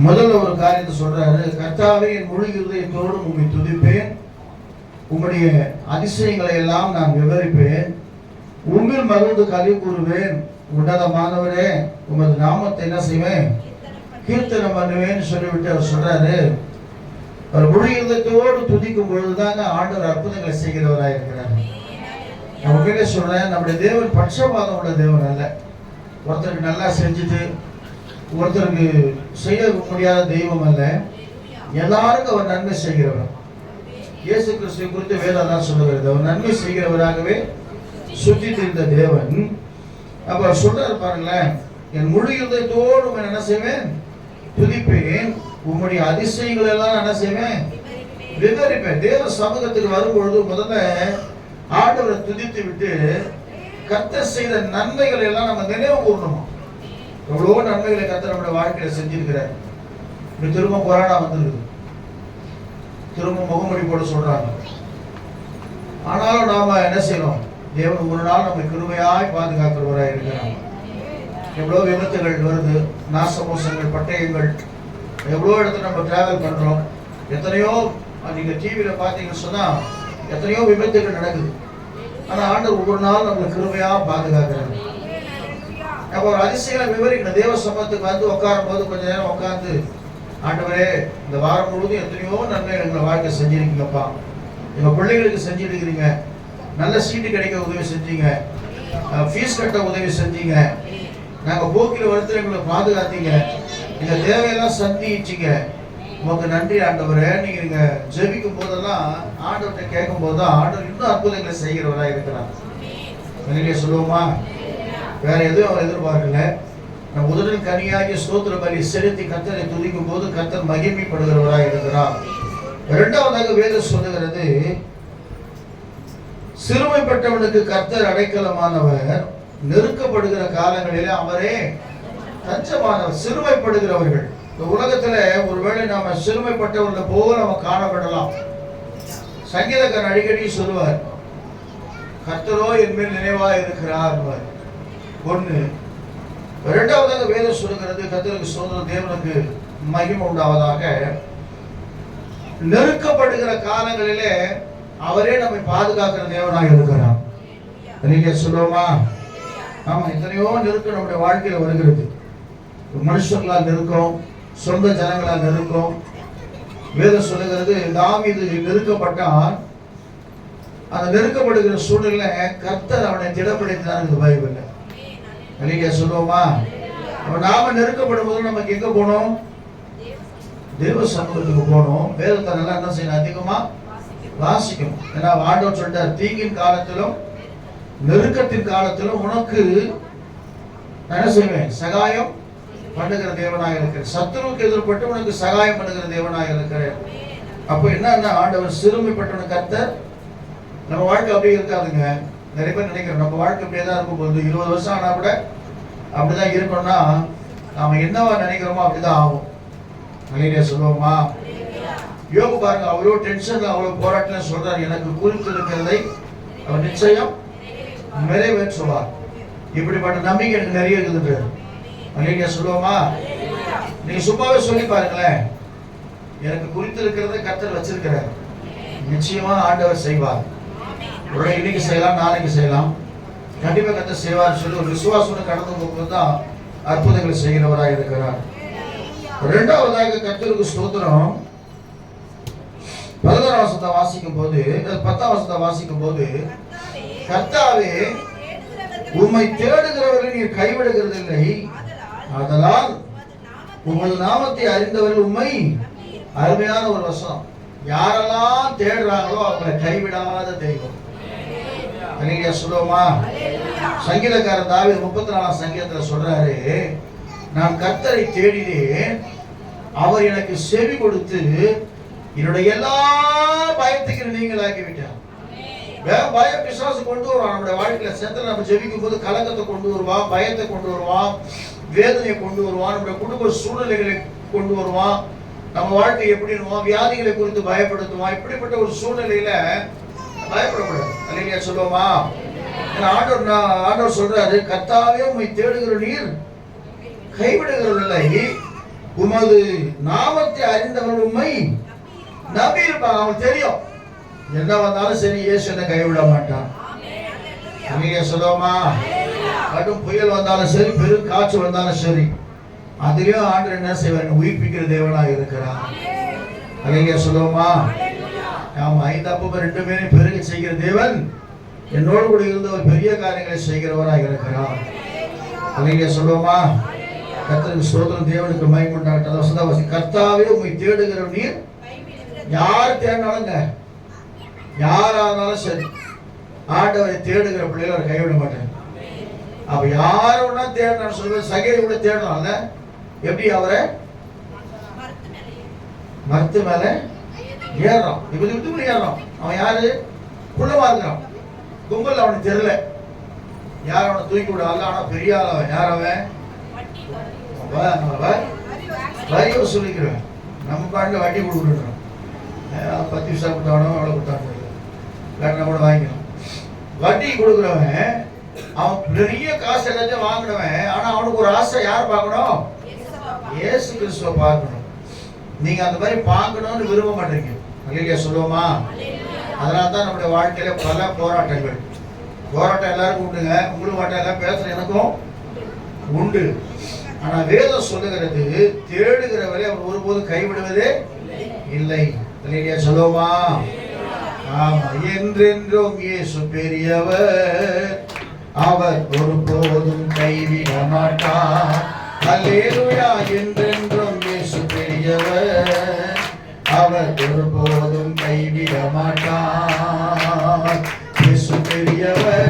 முதல்ல ஒரு காரியத்தை சொல்றாரு கர்த்தாவே என் முழு இருதயத்தோடு உம்மை துதிப்பேன். உம்முடைய அதிசயங்களை எல்லாம் நான் விவரிப்பேன். உம்மில் மகிழ்ந்து கலி கூறுவேன். உன்னதமானவரே உமது நாமத்தை என்ன செய்வேன்? கீர்த்தனம் பண்ணுவேன்னு சொல்லிவிட்டு அவர் சொல்றாரு. அவர் முழு இருதயத்தோடு துதிக்கும் பொழுதுதாங்க ஆண்டவர் அற்புதங்களை செய்கிறவராக இருக்கிறார். நான் கிட்ட சொல்றேன் நம்முடைய தேவன் பட்சபாதம் உள்ள தேவன் அல்ல. ஒருத்தருக்கு நல்லா செஞ்சுட்டு ஒருத்தருக்கு செய்ய முடியாத தெய்வம் அல்ல. எல்லாருக்கும் அவர் நன்மை செய்கிறவர். இயேசு கிறிஸ்துவை குறித்து வேதம் தான் சொல்லுகிறது. அவர் நன்மை செய்கிறவராகவே சுற்றி திரிந்த தேவன். அப்ப சொல்றாரு பாருங்களேன் என் முழு இருதயத்தோடு என்ன செய்வேன்? துதிப்பேன். உம்முடைய அதிசயங்கள் எல்லாம் என்ன செய்வேன்? விவரிப்பேன். தேவ சமூகத்துக்கு வரும்பொழுது முதல்ல ஆண்டவரை துதித்து விட்டு கத்த செய்த நன்மைகளை எல்லாம் நம்ம நினைவு கூறணும்? எவ்வளோ நன்மைகளை கத்த நம்முடைய வாழ்க்கையில செஞ்சிருக்கிறார் இப்படி திரும்ப கொரோனா வந்துருக்குது திரும்ப முகமொழி போட சொல்றாங்க. ஆனாலும் நாம என்ன செய்யணும்? தேவன் ஒரு நாள் நம்மை கிருமையாய் பாதுகாக்கிறவராய் இருக்கிறாங்க எவ்வளோ விபத்துகள் வருது நாசமோசங்கள் பட்டயங்கள் எவ்வளோ இடத்துல நம்ம டிராவல் பண்றோம் எத்தனையோ நீங்கள் டிவியில் பார்த்தீங்கன்னு சொன்னால் எத்தனையோ விபத்துகள் நடக்குது. ஆனால் ஆண்டவர் ஒவ்வொரு நாள் நம்மளை கிருமையாக பாதுகாக்கிறாங்க அப்ப ஒரு அதிசயம் விவரிக்கணும். தேவ சமத்துக்கு வந்து உட்காரும் போது கொஞ்ச நேரம் உட்காந்து ஆண்டவரே இந்த வாரம் முழுவதும் எத்தனையோ நன்மைகள் எங்களை வாழ்க்கை செஞ்சிருக்கீங்கப்பா. எங்க பிள்ளைகளுக்கு செஞ்சிருக்கிறீங்க. நல்ல சீட்டு கிடைக்க உதவி செஞ்சீங்க. ஃபீஸ் கட்ட உதவி செஞ்சீங்க. நாங்க போக்கில் வருத்துல எங்களை பாதுகாத்தீங்க. எங்க தேவையெல்லாம் சந்திச்சீங்க. உங்களுக்கு நன்றி ஆண்டவரே. நீங்க நீங்க ஜெபிக்கும் போதெல்லாம் ஆண்டவர்கிட்ட கேட்கும் போது தான் ஆண்டவர் இன்னும் அற்புதங்களை செய்கிறவராக இருக்கிறார். வெளியே சொல்லுவோமா? வேற எதுவும் அவர் எதிர்பார்க்கல. நம் உதடில் கனியாகி ஸ்தோத்திர பலி செலுத்தி கத்தரை துதிக்கும் போது கத்தர் மகிமைப்படுகிறவராக இருக்கிறார். இரண்டாவதாக வேதம் சொல்லுகிறது சிறுமைப்பட்டவனுக்கு கர்த்தர் அடைக்கலமானவர் நெருக்கப்படுகிற காலங்களிலே அவரே தஞ்சமானவர் சிறுமைப்படுகிறவர்கள். இந்த உலகத்துல ஒருவேளை நாம சிறுமைப்பட்டவர்களை போக நம்ம காணப்படலாம். சங்கீதக்காரன் அடிக்கடி சொல்லுவார் கர்த்தரோ என் மேல் நினைவா இருக்கிறார் ஒன்று இரண்டாவதாக வேதம் சொல்லுகிறது கத்தருக்கு சோதனை தேவனுக்கு மகிமை உண்டாவதாக. நெருக்கப்படுகிற காலங்களிலே அவரே நம்மை பாதுகாக்கிற தேவனாக இருக்கிறார். நீங்க சொல்லுவோமா? ஆமா எத்தனையோ நெருக்கம் நம்முடைய வாழ்க்கையில வருகிறது. மனுஷர்களால் நெருக்கம் சொந்த ஜனங்களால் நெருக்கம். வேதம் சொல்லுகிறது தாவீது நெருக்கப்பட்டான் அந்த நெருக்கப்படுகிற சூழ்நிலை கர்த்தர் அவனை திடப்படுத்தினார் இந்த நீங்க சொல்லுவோமா? நாம நெருக்கப்படும் போது நமக்கு எங்க போகணும் தேவ சமூகத்துக்கு போகணும் வேதத்தை நல்லா என்ன செய்யணும்? அதிகமா வாசிக்கணும். ஏன்னா ஆண்டவர் சொல்லிட்டார் தீங்கின் காலத்திலும் நெருக்கத்தின் காலத்திலும் உனக்கு என்ன செய்வேன்? சகாயம் பண்ணுகிற தேவனாக இருக்கிற சத்துருவுக்கு எதிர்பட்டு உனக்கு சகாயம் பண்ணுகிற தேவனாக இருக்கிறேன். அப்போ என்னன்னா ஆண்டவர் சிறுமைப்பட்டவன கத்த நம்ம வாழ்க்கை அப்படியே இருக்காதுங்க. நிறைய பேர் நினைக்கிறோம் நம்ம வாழ்க்கை அப்படியே தான் இருக்கும் போது இருபது வருஷம் ஆனால் கூட அப்படிதான் இருக்கணும்னா நாம என்னவா நினைக்கிறோமோ அப்படிதான் ஆகும். மலையிலே சொல்லுவோமா? யோகு பாருங்க அவ்வளோ டென்ஷன் அவ்வளோ போராட்டம் சொல்றாரு. எனக்கு குறித்து இருக்கிறதை அவர் நிச்சயம் நிறைவேற்றுவார் இப்படிப்பட்ட நம்பிக்கை எனக்கு நிறைய இருக்குது மலேரியா சொல்லுவோமா? நீங்க சும்மாவே சொல்லி பாருங்களேன். எனக்கு குறித்திருக்கிறத கத்தர் வச்சிருக்கிறார். நிச்சயமா ஆண்டவர் செய்வார். உடனே இன்னைக்கு செய்யலாம் நாளைக்கு செய்யலாம். கண்டிப்பா கத்த செய்வார் சொல்லி ஒரு விசுவாசோடு கடந்து போகும்போது தான் அற்புதங்களை செய்கிறவராக இருக்கிறார். ரெண்டாவதாக கர்த்தருக்கு ஸ்தோத்திரம். பதினோராம் வசத்தை வாசிக்கும் போது பத்தாம் வசத்தை வாசிக்கும் போது கர்த்தாவே உம்மை தேடுகிறவர்களை நீர் கைவிடுகிறது இல்லை. அதனால் உமது நாமத்தை அறிந்தவர்கள் உண்மை அருமையான ஒரு வசனம். யாரெல்லாம் தேடுறாங்களோ அவங்களை கைவிடாத தெய்வம். நீங்க சொல்லுவோமா? சங்கீதக்காரன் தாவி முப்பத்தி நாலாம் சங்கீதத்துல சொல்றாரு நான் கர்த்தரை தேடினேன் அவர் எனக்கு செவி கொடுத்து என்னுடைய எல்லா பயத்துக்கு நீங்களாக்கி விட்டார் வே- பயம் பிசாசு கொண்டு வருவான். நம்முடைய வாழ்க்கையில சேர்த்து நம்ம ஜெபிக்கும் போது கலக்கத்தை கொண்டு வருவான் பயத்தை கொண்டு வருவான் வேதனையை கொண்டு வருவான் நம்முடைய குடும்ப சூழ்நிலைகளை கொண்டு வருவான் நம்ம வாழ்க்கை எப்படி இருவோம் வியாதிகளை குறித்து பயப்படுத்துவான். இப்படிப்பட்ட ஒரு சூழ்நிலையில பயப்படக்கூடாது. அல்லையா சொல்லுவோமா ஆண்டவர் நான் ஆண்டவர் சொல்றாரு கத்தாவே உண்மை தேடுகிற நீர் கைவிடுகிறதில்லை உமது நாமத்தை அறிந்தவர் உண்மை நம்பி இருப்பாங்க அவங்களுக்கு தெரியும். என்ன வந்தாலும் சரி இயேசு என்ன கைவிட மாட்டான். நீங்க சொல்லுவோமா கடும் புயல் வந்தாலும் சரி பெரும் காற்று வந்தாலும் சரி அதுலயும் ஆண்டு என்ன செய்வார்? உயிர்ப்பிக்கிற தேவனா இருக்கிறான் நீங்க சொல்லுவோமா நாம் ஐந்து ரெண்டு பேரும் பெருக செய்கிற தேவன் என்னோடு கூட இருந்து ஒரு பெரிய காரியங்களை செய்கிறவராக இருக்கிறார். நீங்க சொல்லுவோமா? கர்த்தருக்கு சோதனம் தேவனுக்கு மயமுண்டாகட்டும் வசந்தாவாசி கர்த்தாவே உண்மை தேடுகிற நீர் யார் தேடினாலுங்க யாரா சரி. ஆண்டவரை தேடுகிற பிள்ளைகள் அவர் கைவிட மாட்டேன் அப்ப யார தேடணும் சொல்லுவேன் சகையை கூட தேடலாம்ல. எப்படி அவரை? மரத்து மேலே. ஏறான் இப்ப இது ஏறான் அவன் யாரு? குள்ளமா இருக்கிறான். கும்பல் அவனுக்கு தெரியல யார் அவனை தூக்கி விடாத ஆனா பெரிய ஆள் அவன். யார் அவன்? அவன் அவன் வரி வசூலிக்கிறவன் நம்ம பாட்டில் வட்டி கொடுக்குறோம் பத்து பைசா கொடுத்தானோ அவ்வளோ கொடுத்தானோ வேணா கூட வாங்கிக்கணும் வட்டி கொடுக்குறவன் அவன் பெரிய காசு எல்லாத்தையும் வாங்கினவன் ஆனா அவனுக்கு ஒரு ஆசை யார் பார்க்கணும். இயேசு கிறிஸ்துவ பார்க்கணும். நீங்க அந்த மாதிரி பார்க்கணும்னு விரும்ப மாட்டீங்க. இல்லையா சொல்லுவோமா? அதனால தான் நம்முடைய வாழ்க்கையில பல போராட்டங்கள். போராட்டம் எல்லாருக்கும் உண்டுங்க. உங்களுக்கு மட்டும் எல்லாம் பேசுற எனக்கும் உண்டு. ஆனா வேதம் சொல்லுகிறது தேடுகிறவரை அவர் ஒருபோதும் கைவிடுவதே இல்லை. இல்லையா சொல்லுவோமா? ஆமா. என்றென்றும் இயேசு பெரியவர் அவர் ஒருபோதும் கைவிட மாட்டார் அல்லேலூயா. என்றென்றும் இயேசு அவர் ஒருபோதும் கைவிட மாட்டார் பெரியவர்.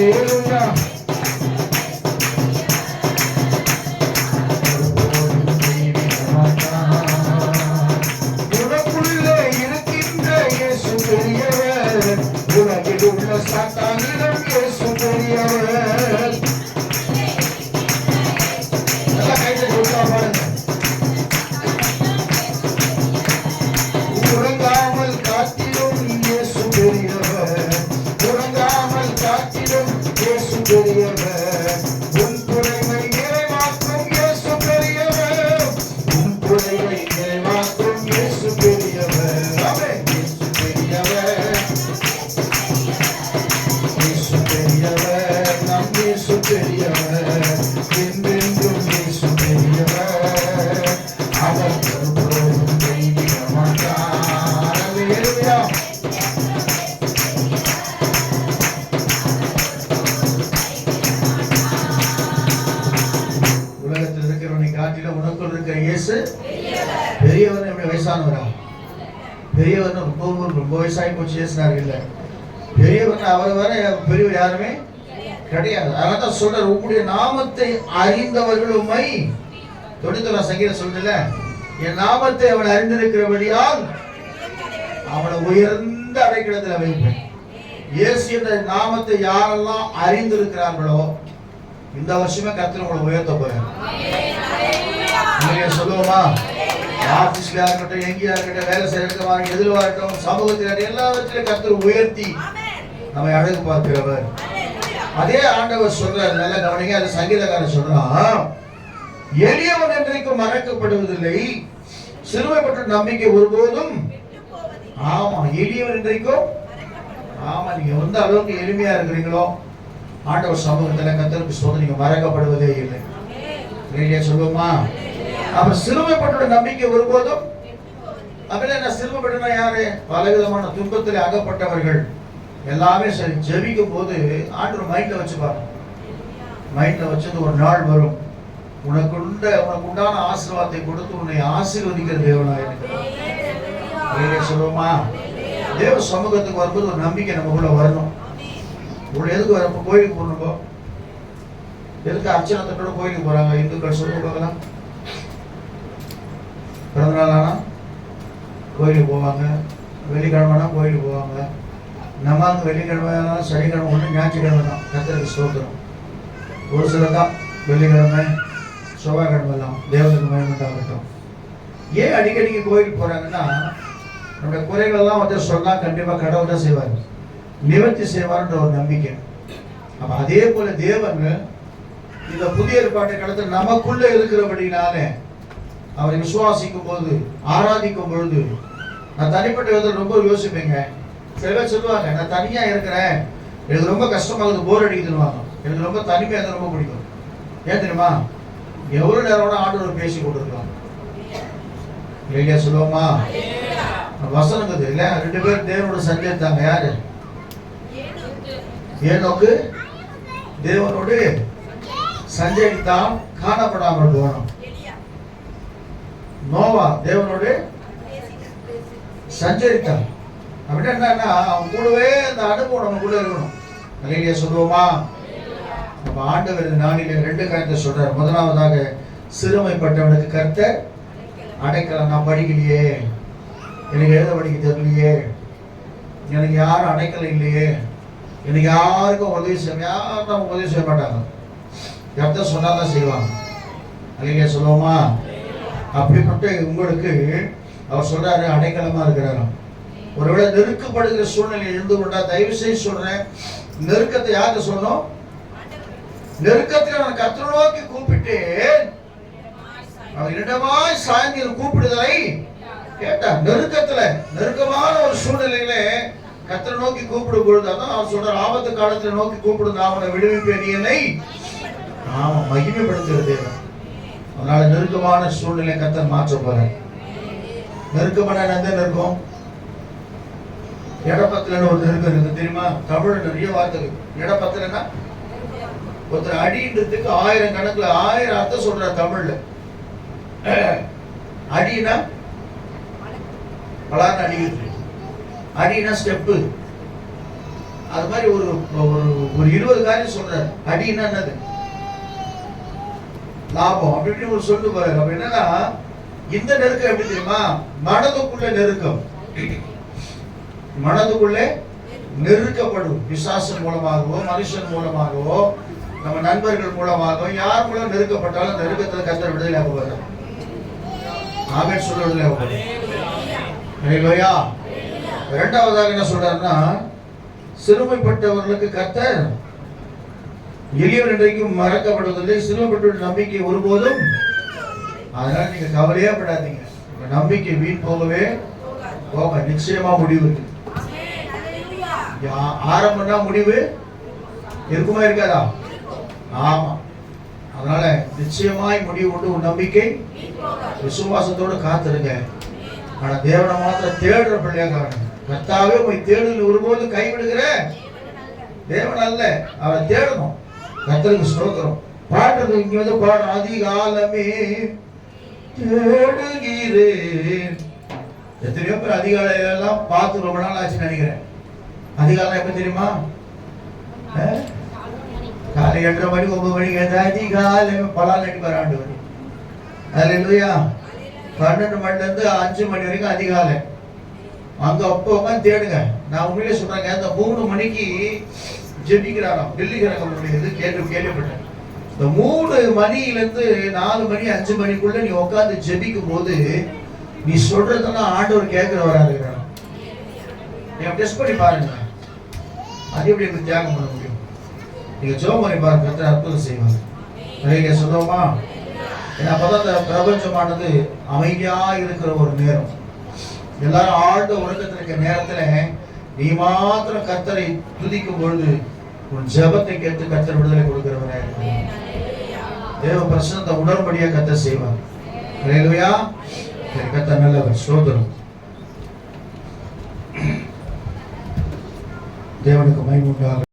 அல்லேலூயா வயசானவரா பெரியவர் ரொம்ப ரொம்ப வயசாகி போச்சு இயேசுனார் இல்ல பெரியவர் அவர் வர பெரியவர் யாருமே கிடையாது. அதனால தான் சொல்றார் உங்களுடைய நாமத்தை அறிந்தவர்கள் உம்மை தொண்ணூத்தொல்லாம் சங்கீதம் சொல்றதுல என் நாமத்தை அவன் அறிந்திருக்கிறபடியால் அவனை உயர்ந்த அடைக்கலத்தில் வைப்பேன். இயேசு என்ற நாமத்தை யாரெல்லாம் அறிந்திருக்கிறார்களோ இந்த வருஷமே கர்த்தர் உங்களை உயர்த்த இல்லையா சொல்லுவோமா? ஆபீஸ்லயா இருக்கட்டும் எங்கேயா இருக்கட்டும் வேலை செய்யறதுக்கு எதிர்வா இருக்கட்டும் சமூகத்தில் எல்லாவற்றிலும் கர்த்தர் உயர்த்தி நம்மை அழகு பார்க்கிறவர். அதே ஆண்டவர் சொல்றாரு நல்ல கவனிங்க அது சங்கீதக்காரன் சொல்றான் எளியவன் என்றைக்கும் மறக்கப்படுவதில்லை சிறுமைப்பட்ட நம்பிக்கை ஒருபோதும் ஆமா எளியவன் என்றைக்கும் ஆமா நீங்க எந்த அளவுக்கு எளிமையா இருக்கிறீங்களோ ஆண்டவர் சமூகத்துல கத்தருக்கு சோதனை நீங்க மறக்கப்படுவதே இல்லை. சொல்லுவோமா? அப்ப சிறுமைப்பட்ட நம்பிக்கை ஒருபோதும் அப்படின்னா என்ன சிறுமைப்பட்டனா யாரு? பலவிதமான துன்பத்தில் அகப்பட்டவர்கள். எல்லாமே சரி. ஜெபிக்கும் போது ஆண்டு மைண்ட்ல வச்சுப்பாரு. மைண்ட்ல வச்சது ஒரு நாள் வரும். உனக்குண்ட உனக்கு உண்டான ஆசீர்வாதத்தை கொடுத்து உன்னை ஆசீர்வதிக்கிற தேவனாய் இருக்கிறார். சொல்லுவோமா? தேவ சமூகத்துக்கு வரும்போது ஒரு நம்பிக்கை நமக்குள்ள வரணும். உங்களை எதுக்கு வரப்போ கோயிலுக்கு போகணும் எதுக்கு அர்ச்சனத்தோட கோயிலுக்கு போறாங்க? இந்துக்கள் சொல்லுங்க பார்க்கலாம் பிறந்த நாள் கோயிலுக்கு போவாங்க. வெள்ளிக்கிழமைனா கோயிலுக்கு போவாங்க. நம்ம அங்கே வெள்ளிக்கிழமை சனிக்கிழமை ஒன்று ஞாயிற்றுக்கிழமை தான். கத்திரிக்கு சோத்திரம் ஒரு சிலர் தான் வெள்ளிக்கிழமை செவ்வாய்க்கிழமை தான். தேவனுக்கு மயமண்டாகட்டும் ஏன் அடிக்கடிக்கு கோயிலுக்கு போகிறாங்கன்னா நம்முடைய குறைகளெல்லாம் வந்து சொன்னால் கண்டிப்பாக கடவுள் தான் செய்வார். நிவர்த்தி செய்வார்ன்ற ஒரு நம்பிக்கை. அப்போ அதே போல தேவன் இந்த புதிய ஏற்பாட்டை கடத்த நமக்குள்ளே இருக்கிறபடினாலே அவரை விசுவாசிக்கும் போது ஆராதிக்கும் பொழுது நான் தனிப்பட்ட விதத்தில் ரொம்ப யோசிப்பேங்க. சில பேர் சொல்லுவாங்க நான் தனியா இருக்கிறேன். எனக்கு ரொம்ப கஷ்டமாகுது போர் அடிக்குதுன்னு எனக்கு ரொம்ப தனிமையாக இருந்தா ரொம்ப பிடிக்கும். ஏன் தெரியுமா? எவ்வளோ நேரம் வேணா ஆண்டவர் பேசி கொண்டிருக்கலாம். இல்லையா சொல்லுவோமா? வசனங்குது இல்ல ரெண்டு பேரும் தேவனோட சஞ்சரித்தாங்க யாரு? ஏனோக்கு? தேவனோடு சஞ்சரித்தான் காணப்படாமல் போனோம். நோவா தேவனோடு சஞ்சரித்தான் அப்படின்னா என்னன்னா அவன் கூடவே அந்த அனுபவம் நம்ம கூட இருக்கணும். இல்லையா சொல்லுவோமா? நம்ம ஆண்டவர் இந்த ரெண்டு காரியத்தை சொல்றாரு. முதலாவதாக சிறுமைப்பட்டவனுக்கு கர்த்தர் அடைக்கலாம் நான் படிக்கலையே. எனக்கு எழுத படிக்க தெரியலையே. எனக்கு யாரும் அடைக்கல இல்லையே. எனக்கு யாருக்கும் உதவி செய்ய யாரும் உதவி செய்ய மாட்டாங்க. கர்த்தர் சொன்னா தான் செய்வாங்க. இல்லையா சொல்லுவோமா? அப்படிப்பட்ட உங்களுக்கு அவர் சொல்றாரு அடைக்கலமா இருக்கிறாராம். ஒருவேளை நெருக்கப்படுகிற சூழ்நிலை இருந்து கொண்டா தயவு செய்து சொல்றேன் நெருக்கத்தை யாருக்கு சொன்னோம் நெருக்கத்தில் நான் கர்த்தரை நோக்கி கூப்பிட்டேன். அவர் இடமாய் சாயந்தரம் கூப்பிடுதலை கேட்டார். நெருக்கத்துல நெருக்கமான ஒரு சூழ்நிலையில கர்த்தரை நோக்கி கூப்பிடும் பொழுது அதான் அவர் சொல்ற ஆபத்து காலத்துல நோக்கி கூப்பிடும் நான் அவனை விடுவிப்பேன் நீ என்னை ஆமா மகிமைப்படுத்துகிறது. தேவன் நெருக்கமான சூழ்நிலை கத்த மாற்ற போறேன் நெருக்கமான எந்த நெருக்கம்? இடப்பத்துல ஒரு நெருக்கம் இருக்கு தெரியுமா? தமிழ் நிறைய வார்த்தை இடப்பத்துலன்னா ஒருத்தர் அடின்றதுக்கு ஆயிரம் கணக்குல ஆயிரம் அர்த்தம் சொல்ற தமிழ்ல. அடினா? பலான்னு அடிக்கிறது அடினா ஸ்டெப்பு அது மாதிரி ஒரு ஒரு ஒரு இருபது காரியம் சொல்றாரு. அடினா என்னது? லாபம் அப்படி இப்படி ஒரு சொல்லு பாருங்க அப்ப என்னன்னா இந்த நெருக்கம் எப்படி தெரியுமா? மனதுக்குள்ள நெருக்கம். மனதுக்குள்ளே நெருக்கப்படும். விசாசன் மூலமாகவோ மனுஷன் மூலமாகவோ நம்ம நண்பர்கள் மூலமாகவோ யார் மூலம் நெருக்கப்பட்டாலும் நெருக்கத்தில் கத்தர் விடுதலை ஆகுவார். ஆமென் சொல்ல விடுதலை ஆகுவார். இரண்டாவதாக என்ன சொல்றாருன்னா சிறுமைப்பட்டவர்களுக்கு கத்தர் எளியவர் இன்றைக்கும் மறக்கப்படுவதில்லை. சிறுமைப்பட்ட நம்பிக்கை ஒருபோதும் அதனால நீங்க கவலையே படாதீங்க. உங்க நம்பிக்கை வீண் போகவே போக நிச்சயமா முடிவு யா- ஆரம்பம்னா முடிவு இருக்குமா இருக்காதா? ஆமா. அதனால நிச்சயமாய் முடிவு கொண்டு உன் நம்பிக்கை விசுவாசத்தோடு காத்திருங்க. ஆனா தேவனை மாத்திரம் தேடுற பிள்ளையாக கத்தாவே கர்த்தாவே போய் தேடுதல் ஒருபோது கைவிடுகிற தேவன் அல்ல. அவரை தேடணும். கத்தருக்கு ஸ்தோத்திரம். பாடுறது இங்க வந்து பாடு அதிகாலமே தேடுகிறேன். எத்தனையோ பேர் அதிகாலையில எல்லாம் பார்த்து ரொம்ப நாள் ஆச்சுன்னு நினைக்கிறேன். அதிகாலம் எப்ப தெரியுமா? காலை எட்டரை மணி ஒன்பது மணிக்கு எழுந்து அதிகாலம் பலால் அடிப்பார் ஆண்டு வரி அதுல இல்லையா பன்னெண்டு மணில இருந்து அஞ்சு மணி வரைக்கும் அதிகாலை. அங்க அப்போ உட்காந்து தேடுங்க. நான் உண்மையிலே சொல்றேங்க அந்த மூணு மணிக்கு ஜெபிக்கிறாராம் டெல்லி கிரகம் உடையது கேட்டு கேள்விப்பட்டேன். இந்த மூணு மணியிலேருந்து நாலு மணி அஞ்சு மணிக்குள்ள நீ உட்காந்து ஜெபிக்கும் போது நீ சொல்றதெல்லாம் ஆண்டவர் கேட்கிறவரா இருக்கிறார். நீங்க டெஸ்ட் பண்ணி பாருங்க. அது எப்படி எனக்கு தியாகம் பண்ண முடியும்? நீங்க ஜோம் பண்ணி பாருங்க. கர்த்தர் அற்புதம் செய்வாங்க நிறைய சொல்லுவோமா? ஏன்னா அப்பதான் இந்த பிரபஞ்சமானது அமைதியா இருக்கிற ஒரு நேரம். எல்லாரும் ஆழ்ந்த உறக்கத்தில் இருக்கிற நேரத்துல நீ மாத்திரம் கத்தரை துதிக்கும் பொழுது உன் ஜபத்தை கேட்டு கத்தர் விடுதலை கொடுக்கிறவரா. தேவ பிரசனத்தை உணரும்படியா கத்த செய்வார். கத்த சரி நல்லவர். ஸ்தோத்திரம் தேவனுக்கு மைமுண்டாக